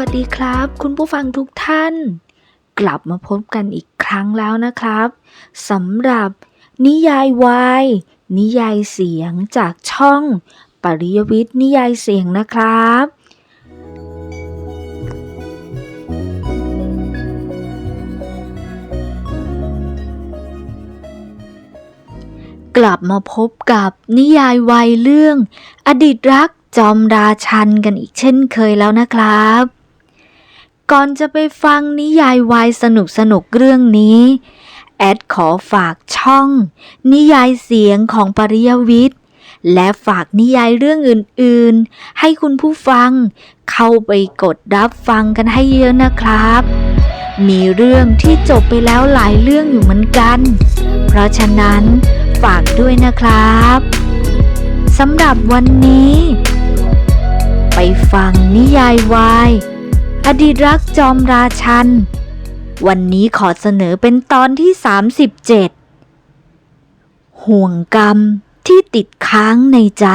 วัสดีครับ คุณผู้ฟังทุกท่าน กลับมาพบกันอีกครั้งแล้วนะครับสำหรับ นิยายวายนิยายเสียงจากช่อง ปริยวิทย์นิยายเสียงนะครับ กลับมาพบกับนิยายวัยเรื่อง อดีตรักจอมราชันกันอีกเช่นเคยแล้วนะครับ ก่อนจะไปฟังนิยายวายสนุกสนุกๆเรื่องนี้ แอดขอฝากช่อง นิยายเสียงของปริยวิทย์ และฝากนิยายเรื่องอื่นๆ ให้คุณผู้ฟังเข้าไปกดรับฟังกันให้เยอะนะครับ มีเรื่องที่จบไปแล้วหลายเรื่องอยู่เหมือนกัน เพราะฉะนั้นฝากด้วยนะครับสำหรับวันนี้ ไปฟังนิยายวาย อดีตรักจอมราชัน วันนี้ขอเสนอเป็นตอนที่ 37 ห่วงกรรมที่ติดค้างในใจ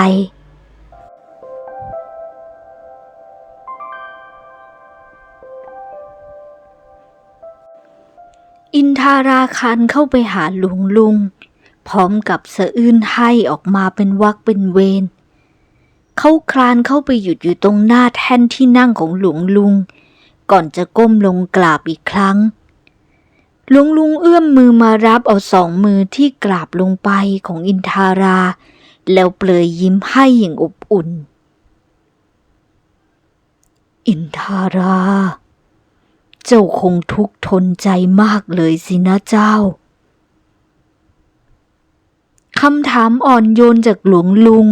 อินทาราคันเข้าไปหาหลวงลุง พร้อมกับสะอื้นให้ออกมาเป็นวักเป็นเวร เขาคลานเข้าไปหยุดอยู่ตรงหน้าแท่นที่นั่งของหลวงลุง ก่อนจะก้มลงกราบอีกครั้ง หลวงลุงเอื้อมมือมารับเอาสองมือที่กราบลงไปของอินทารา แล้วเปลยยิ้มให้อย่างอบอุ่น อินทารา เจ้าคงทุกข์ทนใจมากเลยสินะเจ้าคำถามอ่อนโยนจากหลวงลุง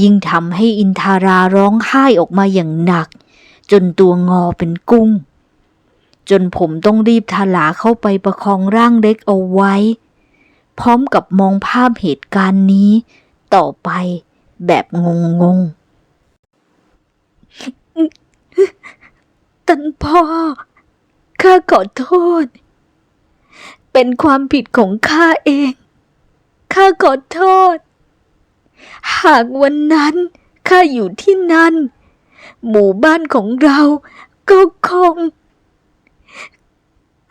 ยิ่งทำให้อินทาราร้องไห้ออกมาอย่างหนัก จนตัวงอเป็นกุ้ง จนผมต้องรีบทลาเข้าไปประคองร่างเล็กเอาไว้ พร้อมกับมองภาพเหตุการณ์นี้ ต่อไปแบบงงงๆตันพ่อ ข้าขอโทษ เป็นความผิดของข้าเอง ข้าขอโทษ หากวันนั้นข้าอยู่ที่นั่น หมู่บ้านของเราก็คง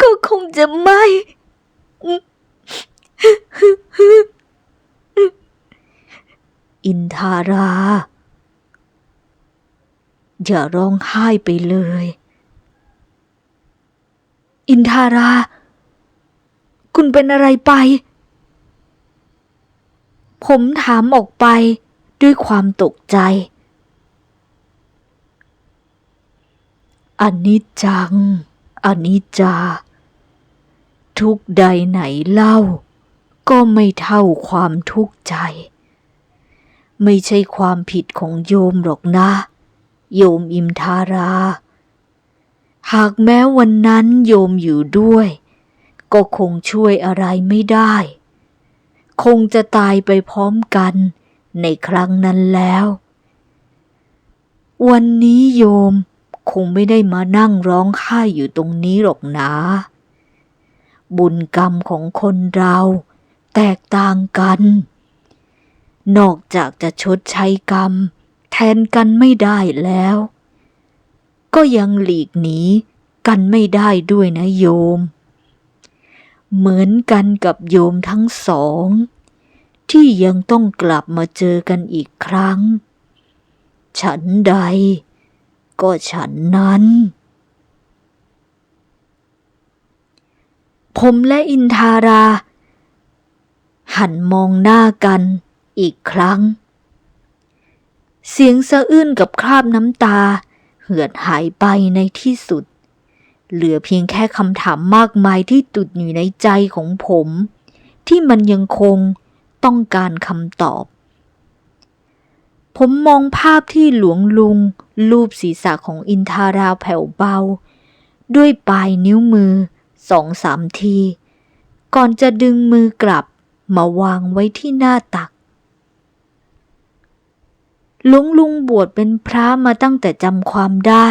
ก็คงจะไม่ อินทารา อย่าร้องไห้ไปเลย อินทารา คุณเป็นอะไรไป ผมถามออกไปด้วยความตกใจ อันนี้จัง อันนี้จา ทุกใดไหนเล่า ก็ไม่เท่าความทุกข์ใจ ไม่ใช่ความผิดของโยมหรอกนะ โยมอิมทารา หากแม้วันนั้นโยมอยู่ด้วย ก็คงช่วยอะไรไม่ได้ คงจะตายไปพร้อมกันในครั้งนั้นแล้ว วันนี้โยมคงไม่ได้มานั่งร้องไห้อยู่ตรงนี้หรอกนะ บุญกรรมของคนเราแตกต่างกัน นอกจากจะชดใช้กรรม แทนกันไม่ได้แล้ว ก็ยังหลีกหนีกันไม่ได้ด้วยนะโยม เหมือนกันกับโยมทั้งสอง ที่ยังต้องกลับมาเจอกันอีกครั้ง ฉันใด ก็ฉันนั้น ผมและอินทารา หันมองหน้ากันอีกครั้ง เสียงสะอื้นกับคราบน้ำตา เหือดหายไปในที่สุด เหลือเพียงแค่คำถามมากมายที่ตุดอยู่ในใจของผม ที่มันยังคงต้องการคำตอบ ผมมองภาพที่หลวงลุง ลูบศีรษะของอินทาราแผ่วเบา ด้วยปลายนิ้วมือสองสามที ก่อนจะดึงมือกลับมาวางไว้ที่หน้าตักหลวงลุงบวชเป็นพระมาตั้งแต่จำความได้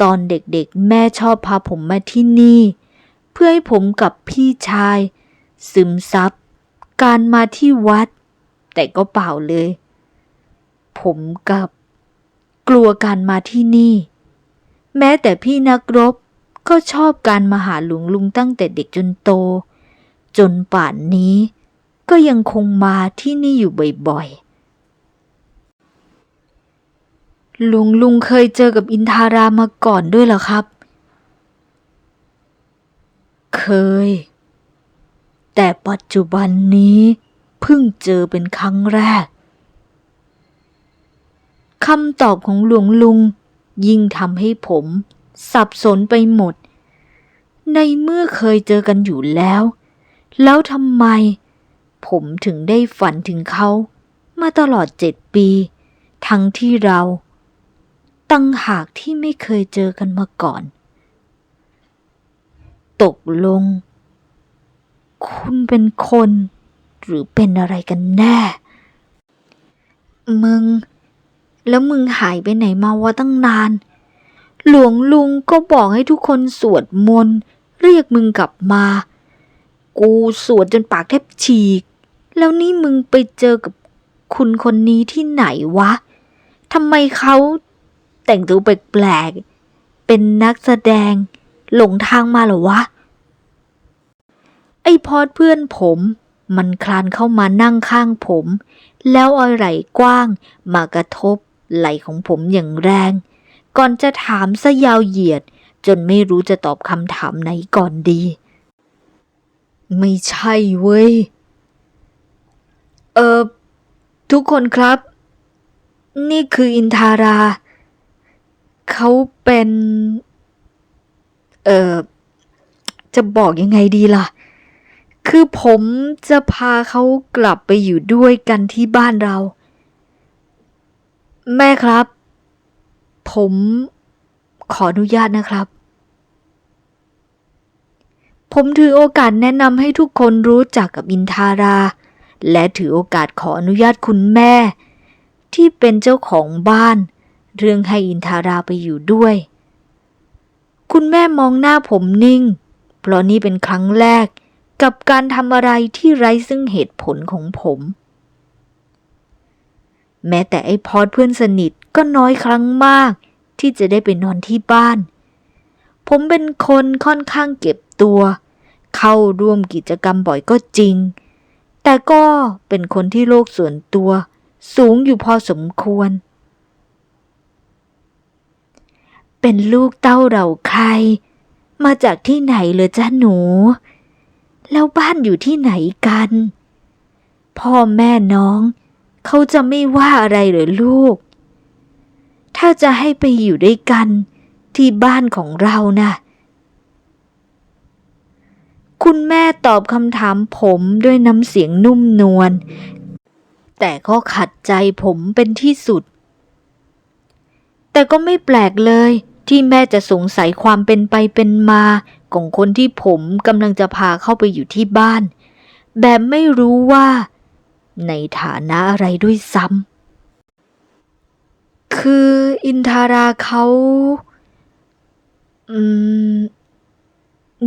ตอนเด็กๆ แม่ชอบพาผมมาที่นี่ เพื่อให้ผมกับพี่ชาย ซึมซับการมาที่วัด แต่ก็เปล่าเลย ผมกับกลัวการมาที่นี่ แม้แต่พี่นักรบก็ชอบการมาหาหลวงลุงตั้งแต่เด็กจนโต จนป่านนี้ก็ยังคงมาที่นี่อยู่บ่อยๆ ห ลวงลุงเคยเจอกับอินทารามาก่อนด้วยเหรอครับ เคย แต่ปัจจุบันนี้เพิ่งเจอเป็นครั้งแรกคำตอบของหลวงลุงยิ่งทำให้ผม สับสนไปหมด ในเมื่อเคยเจอกันอยู่แล้ว แล้วทำไม ผมถึงได้ฝันถึงเขา มาตลอดเจ็ดปี ทั้งที่เรา ตั้งหากที่ไม่เคยเจอกันมาก่อน ตกลง คุณเป็นคนหรือเป็นอะไรกันแน่ มึง แล้วมึงหายไปไหนมาวะตั้งนาน หลวงลุงก็บอกให้ทุกคนสวดมนต์เรียกมึงกลับมา กูสวดจนปากแทบฉีก แล้วนี่มึงไปเจอกับคุณคนนี้ที่ไหนวะทำไมเขา แต่งตัวแปลกๆ เป็นนักแสดง หลงทางมาเหรอวะ ไอ้พอดเพื่อนผม มันคลานเข้ามานั่งข้างผม แล้วเอาไหล่กว้าง มากระทบไหล่ของผมอย่างแรง ก่อนจะถามซะยาวเหยียด จนไม่รู้จะตอบคำถามไหนก่อนดี ไม่ใช่เว้ย เออทุกคนครับ นี่คืออินทารา เขาเป็น เออจะบอกยังไงดีล่ะ คือผมจะพาเขากลับไปอยู่ด้วยกันที่บ้านเรา แม่ครับ ผมขออนุญาตนะครับ ผมถือโอกาสแนะนำให้ทุกคนรู้จักกับอินทารา และถือโอกาสขออนุญาตคุณแม่ ที่เป็นเจ้าของบ้าน เรื่องให้อินทาราไปอยู่ด้วย คุณแม่มองหน้าผมนิ่ง เพราะนี่เป็นครั้งแรกกับการทำอะไรที่ไร้ซึ่งเหตุผลของผม แม้แต่ไอ้พอดเพื่อนสนิทก็น้อยครั้งมาก ที่จะได้ไปนอนที่บ้าน ผมเป็นคนค่อนข้างเก็บตัว เข้าร่วมกิจกรรมบ่อยก็จริง แต่ก็เป็นคนที่โลกส่วนตัว สูงอยู่พอสมควร เป็นลูกเต้าเราใคร มาจากที่ไหนเลยจ้าหนู แล้วบ้านอยู่ที่ไหนกัน พ่อแม่น้อง เขาจะไม่ว่าอะไรเหรอลูก ถ้าจะให้ไปอยู่ด้วยกันที่บ้านของเรานะ่ะคุณแม่ตอบคำถามผมด้วยน้ำเสียงนุ่มนวล แต่ก็ขัดใจผมเป็นที่สุด แต่ก็ไม่แปลกเลย ที่แม่จะสงสัยความเป็นไปเป็นมาของคนที่ผมกำลังจะพาเข้าไปอยู่ที่บ้าน แบบไม่รู้ว่า ในฐานะอะไรด้วยซ้ำคืออินทาราเขาอืม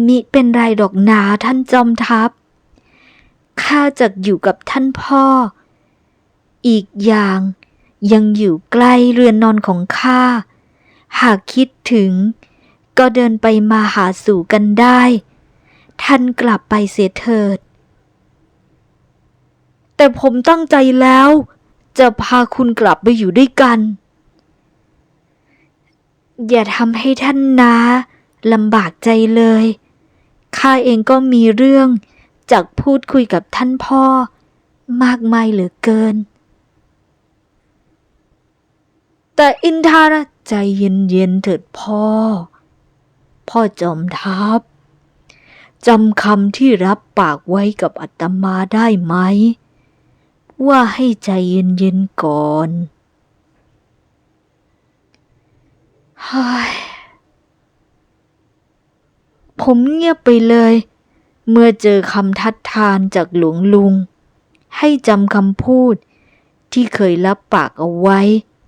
มิเป็นไรดอกนาท่านจอมทัพข้าจากอยู่กับท่านพ่อ อีกอย่างยังอยู่ใกล้เรือนนอนของข้า หากคิดถึง ก็เดินไปมาหาสู่กันได้ ท่านกลับไปเสียเถิด แต่ผมตั้งใจแล้ว จะพาคุณกลับไปอยู่ด้วยกัน อย่าทำให้ท่านนาลำบากใจเลย ข้าเองก็มีเรื่องจากพูดคุยกับท่านพ่อ มากมายเหลือเกิน แต่อินทาราใจเย็นๆเถิดพ่อ พ่อจอมทัพจำคำที่รับปากไว้กับอาตมาได้ไหม ว่าให้ใจเย็นๆก่อนฮ้ยผมเงียบไปเลย เมื่อเจอคำทัดทานจากหลวงลุง ให้จำคำพูดที่เคยรับปากเอาไว้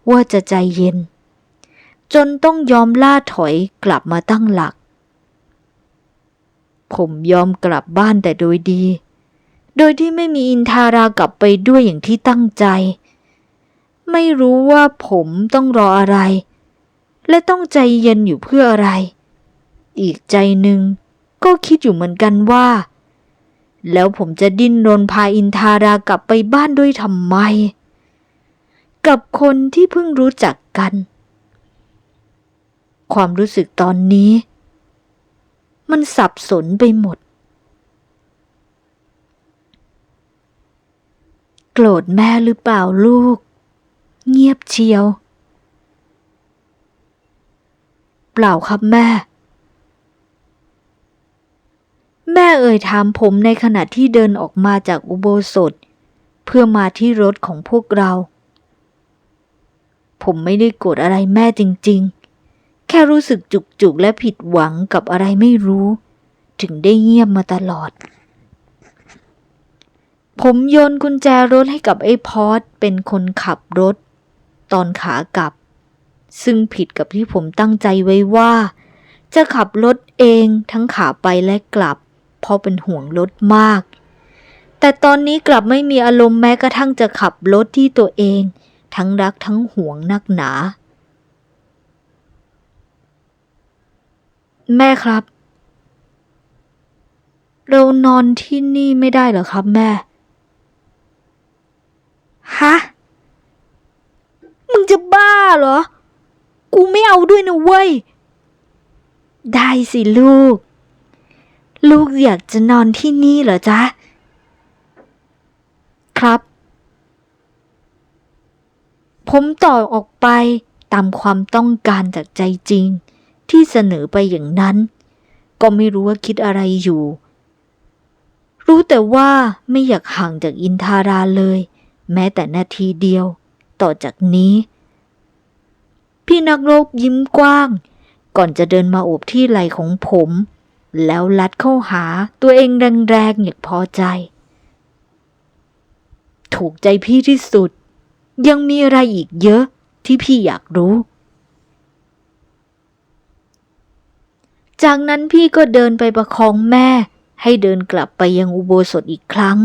ว่าจะใจเย็น จนต้องยอมล่าถอยกลับมาตั้งหลัก ผมยอมกลับบ้านแต่โดยดี โดยที่ไม่มีอินทารากลับไปด้วยอย่างที่ตั้งใจ ไม่รู้ว่าผมต้องรออะไร และต้องใจเย็นอยู่เพื่ออะไร อีกใจหนึ่งก็คิดอยู่เหมือนกันว่า แล้วผมจะดิ้นรนพาอินทารากลับไปบ้านด้วยทำไม กับคนที่เพิ่งรู้จักกัน ความรู้สึกตอนนี้ มันสับสนไปหมด โกรธแม่หรือเปล่าลูก เงียบเชียว เปล่าครับแม่ แม่เอ่ยถามผมในขณะที่เดินออกมาจากอุโบสถ เพื่อมาที่รถของพวกเรา ผมไม่ได้โกรธอะไรแม่จริง ๆ แค่รู้สึกจุกๆและผิดหวังกับอะไรไม่รู้ ถึงได้เงียบมาตลอด ผมโยนกุญแจรถให้กับไอ้พอดเป็นคนขับรถ ตอนขากลับ ซึ่งผิดกับที่ผมตั้งใจไว้ว่า จะขับรถเองทั้งขาไปและกลับ เพราะเป็นห่วงรถมาก แต่ตอนนี้กลับไม่มีอารมณ์แม้กระทั่งจะขับรถที่ตัวเอง ทั้งรักทั้งห่วงนักหนา แม่ครับ เรานอนที่นี่ไม่ได้เหรอครับ แม่ ฮะ มึงจะบ้าเหรอ กูไม่เอาด้วยนะเว้ย ได้สิลูก ลูกอยากจะนอนที่นี่เหรอจ๊ะ ครับ ผมต่อออกไปตามความต้องการจากใจจริง ที่เสนอไปอย่างนั้น ก็ไม่รู้ว่าคิดอะไรอยู่ รู้แต่ว่าไม่อยากห่างจากอินทาราเลย แม้แต่นาทีเดียว ต่อจากนี้ พี่นักรบยิ้มกว้าง ก่อนจะเดินมาโอบที่ไหล่ของผม แล้วลัดเข้าหาตัวเองแรงๆอย่างพอใจ ถูกใจพี่ที่สุด ยังมีอะไรอีกเยอะที่พี่อยากรู้ จากนั้นพี่ก็เดินไปประคองแม่ ให้เดินกลับไปยังอุโบสถอีกครั้ง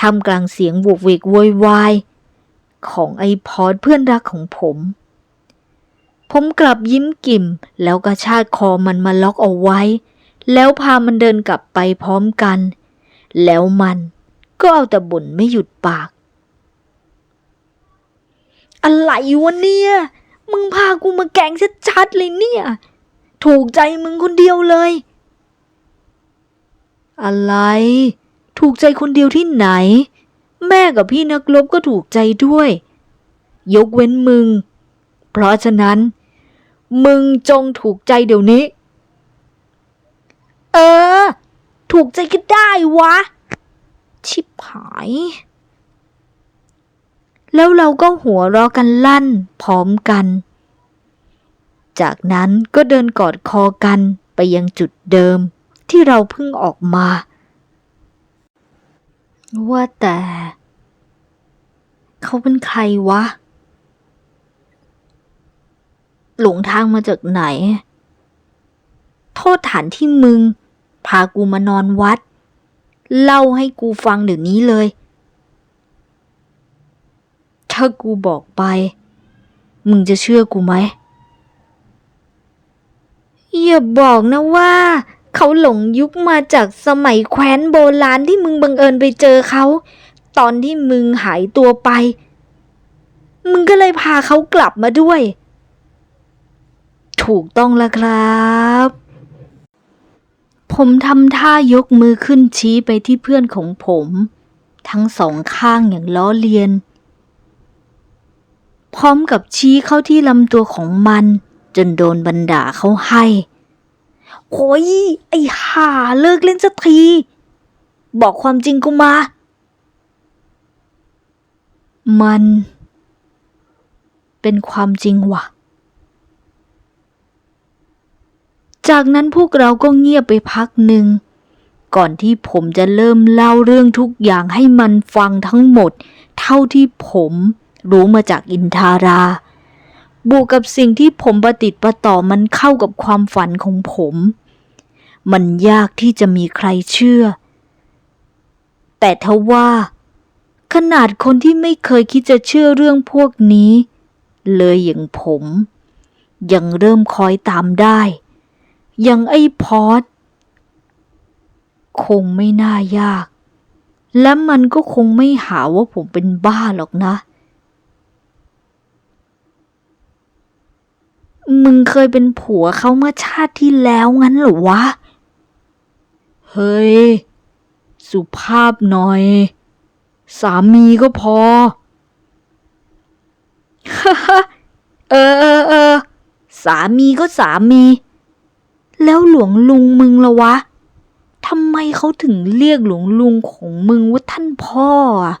ทำกลางเสียงโวกเวกโวยวายของไอพอดเพื่อนรักของผม ผมกลับยิ้มกิ่มแล้วกระชากคอมันมาล็อกเอาไว้ แล้วพามันเดินกลับไปพร้อมกัน แล้วมันก็เอาแต่บ่นไม่หยุดปาก อะไรวะเนี่ย มึงพากูมาแกงชัดๆเลยเนี่ย ถูกใจมึงคนเดียวเลย อะไร ถูกใจคนเดียวที่ไหน แม่กับพี่นักลบก็ถูกใจด้วย ยกเว้นมึง เพราะฉะนั้น มึงจงถูกใจเดี๋ยวนี้ เออ ถูกใจก็ได้วะ ชิบหาย แล้วเราก็หัวเราะกันลั่นพร้อมกัน จากนั้นก็เดินกอดคอกันไปยังจุดเดิมที่เราเพิ่งออกมา ว่าแต่ เขาเป็นใครวะ หลงทางมาจากไหน โทษฐานที่มึง พากูมานอนวัด เล่าให้กูฟังเดี๋ยวนี้เลย ถ้ากูบอกไป มึงจะเชื่อกูไหมอย่าบอกนะว่า เขาหลงยุคมาจากสมัยแคว้นโบราณที่มึงบังเอิญไปเจอเขา ตอนที่มึงหายตัวไป มึงก็เลยพาเขากลับมาด้วย ถูกต้องแล้วครับ ผมทำท่ายกมือขึ้นชี้ไปที่เพื่อนของผม ทั้งสองข้างอย่างล้อเลียน พร้อมกับชี้เข้าที่ลำตัวของมัน จนโดนบันดาเขาให้โอ้ยไอ้ห่าเลิกเล่นสักที บอกความจริงกูมา มัน เป็นความจริงว่ะ จากนั้นพวกเราก็เงียบไปพักหนึ่ง ก่อนที่ผมจะเริ่มเล่าเรื่องทุกอย่างให้มันฟังทั้งหมด เท่าที่ผม รู้มาจากอินทารา บวกกับสิ่งที่ผมประติดประต่อมันเข้ากับความฝันของผม มันยากที่จะมีใครเชื่อ แต่ทว่า ขนาดคนที่ไม่เคยคิดจะเชื่อเรื่องพวกนี้ เลยอย่างผม ยังเริ่มคอยตามได้ ยังไอ้พอดคงไม่น่ายาก และมันก็คงไม่หาว่าผมเป็นบ้าหรอกนะ มึงเคยเป็นผัวเขาเมื่อชาติที่แล้วงั้นเหรอวะ เฮ้ย สุภาพหน่อย สามีก็พอ เออเออเออ สามีก็สามี แล้วหลวงลุงมึงละวะทำไมเขาถึงเรียกหลวงลุงของมึงว่าท่านพ่ออะ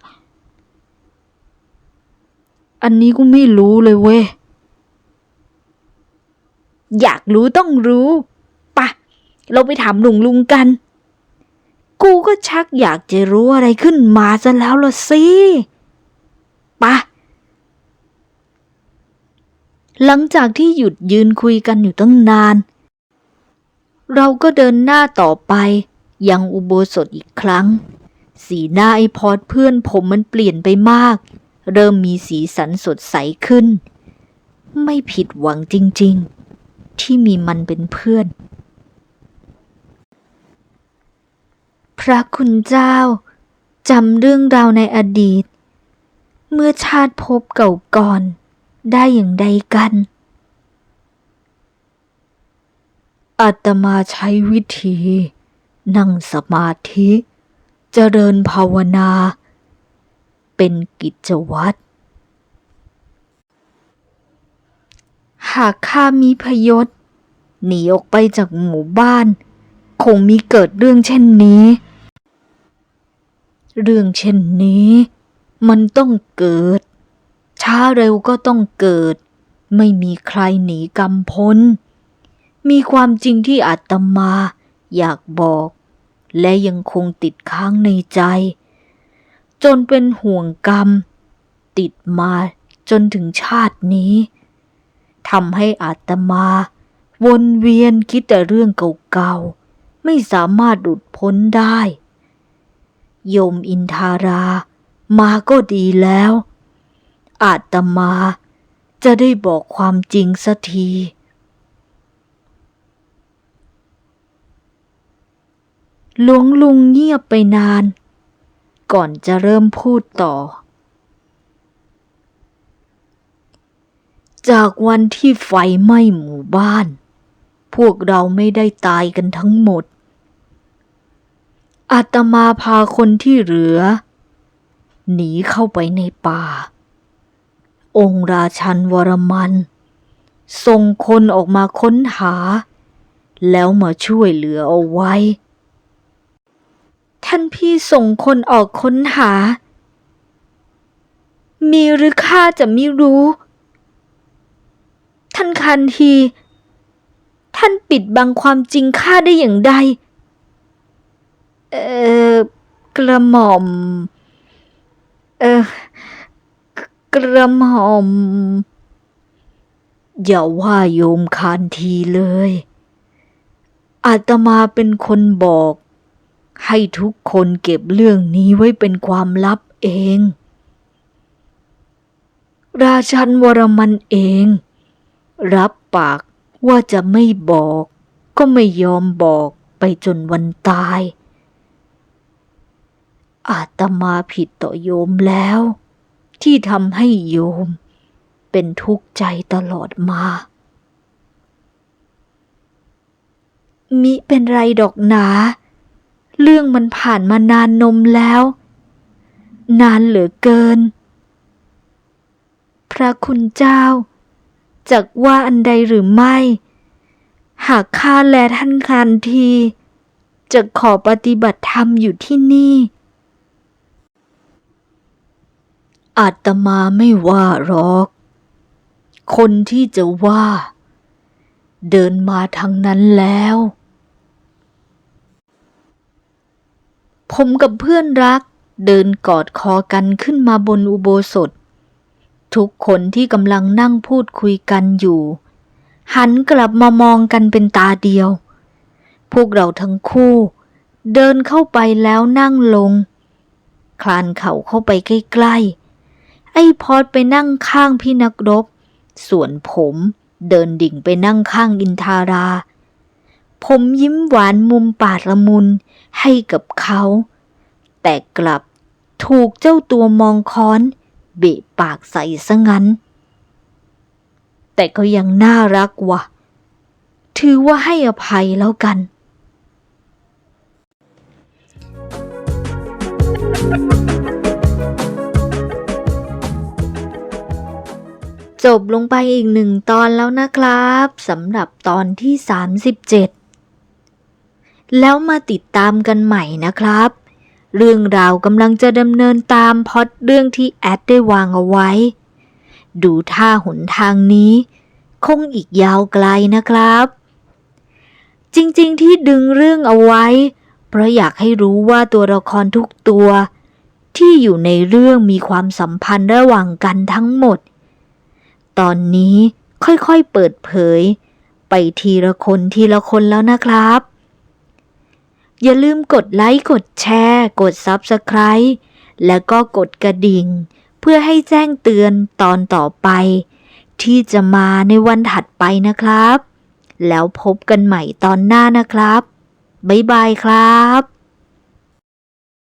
อันนี้กูไม่รู้เลยเว้ย อยากรู้ต้องรู้ปะเราไปถามลวงลุงกัน กูก็ชักอยากจะรู้อะไรขึ้นมาซะแล้วละสิปะหลังจากที่หยุดยืนคุยกันอยู่ตั้งนาน เราก็เดินหน้าต่อไป ยังอุโบสถอีกครั้ง สีหน้าไอพอดเพื่อนผมมันเปลี่ยนไปมาก เริ่มมีสีสันสดใสขึ้น ไม่ผิดหวังจริง ๆ ที่มีมันเป็นเพื่อน พระคุณเจ้าจำเรื่องราวในอดีต เมื่อชาติภพเก่าก่อนได้อย่างใดกันอาตมาใช้วิธี นั่งสมาธิ เจริญภาวนา เป็นกิจวัตรากข้ามีพยศ หนีออกไปจากหมู่บ้าน คงมีเกิดเรื่องเช่นนี้ เรื่องเช่นนี้ มันต้องเกิด ช้าเร็วก็ต้องเกิด ไม่มีใครหนีกรรมพ้น มีความจริงที่อาตมาอยากบอก และยังคงติดค้างในใจ จนเป็นห่วงกรรม ติดมาจนถึงชาตินี้ ทำให้อาตมา วนเวียนคิดแต่เรื่องเก่าๆ ไม่สามารถหลุดพ้นได้ โยมอินทารา มาก็ดีแล้ว อาตมาจะได้บอกความจริงสักที หลวงลุงเงียบไปนาน ก่อนจะเริ่มพูดต่อ จากวันที่ไฟไหม้หมู่บ้าน พวกเราไม่ได้ตายกันทั้งหมด อาตมาพาคนที่เหลือ หนีเข้าไปในป่า องค์ราชันวรมันส่งคนออกมาค้นหา แล้วมาช่วยเหลือเอาไว้ ท่านพี่ส่งคนออกค้นหา มีหรือข้าจะไม่รู้ ท่านคันที ท่านปิดบังความจริงข้าได้อย่างใด เออกระหม่อม เออกระหม่อม อย่าว่าโยมคานทีเลย อาตมาเป็นคนบอก ให้ทุกคนเก็บเรื่องนี้ไว้เป็นความลับเอง ราชันวรมันเอง รับปากว่าจะไม่บอก ก็ไม่ยอมบอกไปจนวันตาย อาตมาผิดต่อโยมแล้ว ที่ทำให้โยม เป็นทุกข์ใจตลอดมา มิเป็นไรดอกหนา เรื่องมันผ่านมานานนมแล้ว นานเหลือเกิน พระคุณเจ้า จักว่าอันใดหรือไม่ หากข้าและท่านคันทีจะขอปฏิบัติธรรมอยู่ที่นี่ อาตมาไม่ว่าหรอก คนที่จะว่า เดินมาทางนั้นแล้ว ผมกับเพื่อนรักเดินกอดคอกันขึ้นมาบนอุโบสถ ทุกคนที่กำลังนั่งพูดคุยกันอยู่ หันกลับมามองกันเป็นตาเดียว พวกเราทั้งคู่ เดินเข้าไปแล้วนั่งลง คลานเข่าเข้าไปใกล้ๆ ไอ้พอดไปนั่งข้างพี่นักรบ ส่วนผมเดินดิ่งไปนั่งข้างอินทารา ผมยิ้มหวานมุมปากละมุนให้กับเขา แต่กลับถูกเจ้าตัวมองค้อน บะปากใส่ซะงั้น แต่ก็ยังน่ารักวะถือว่าให้อภัยแล้วกัน จบลงไปอีกหนึ่งตอนแล้วนะครับสำหรับตอนที่ 37 แล้วมาติดตามกันใหม่นะครับ เรื่องราวกำลังจะดำเนินตามพอดเรื่องที่แอดได้วางเอาไว้ ดูท่าหนทางนี้ คงอีกยาวไกลนะครับ จริงๆที่ดึงเรื่องเอาไว้ เพราะอยากให้รู้ว่าตัวละครทุกตัว ที่อยู่ในเรื่องมีความสัมพันธ์ระหว่างกันทั้งหมด ตอนนี้ค่อยๆเปิดเผย ไปทีละคนทีละคนแล้วนะครับ อย่าลืมกดไลค์กดแชร์ กด Subscribe แล้วก็กดกระดิ่ง เพื่อให้แจ้งเตือนตอนต่อไป ที่จะมาในวันถัดไปนะครับ แล้วพบกันใหม่ตอนหน้านะครับ บ๊ายบายครับ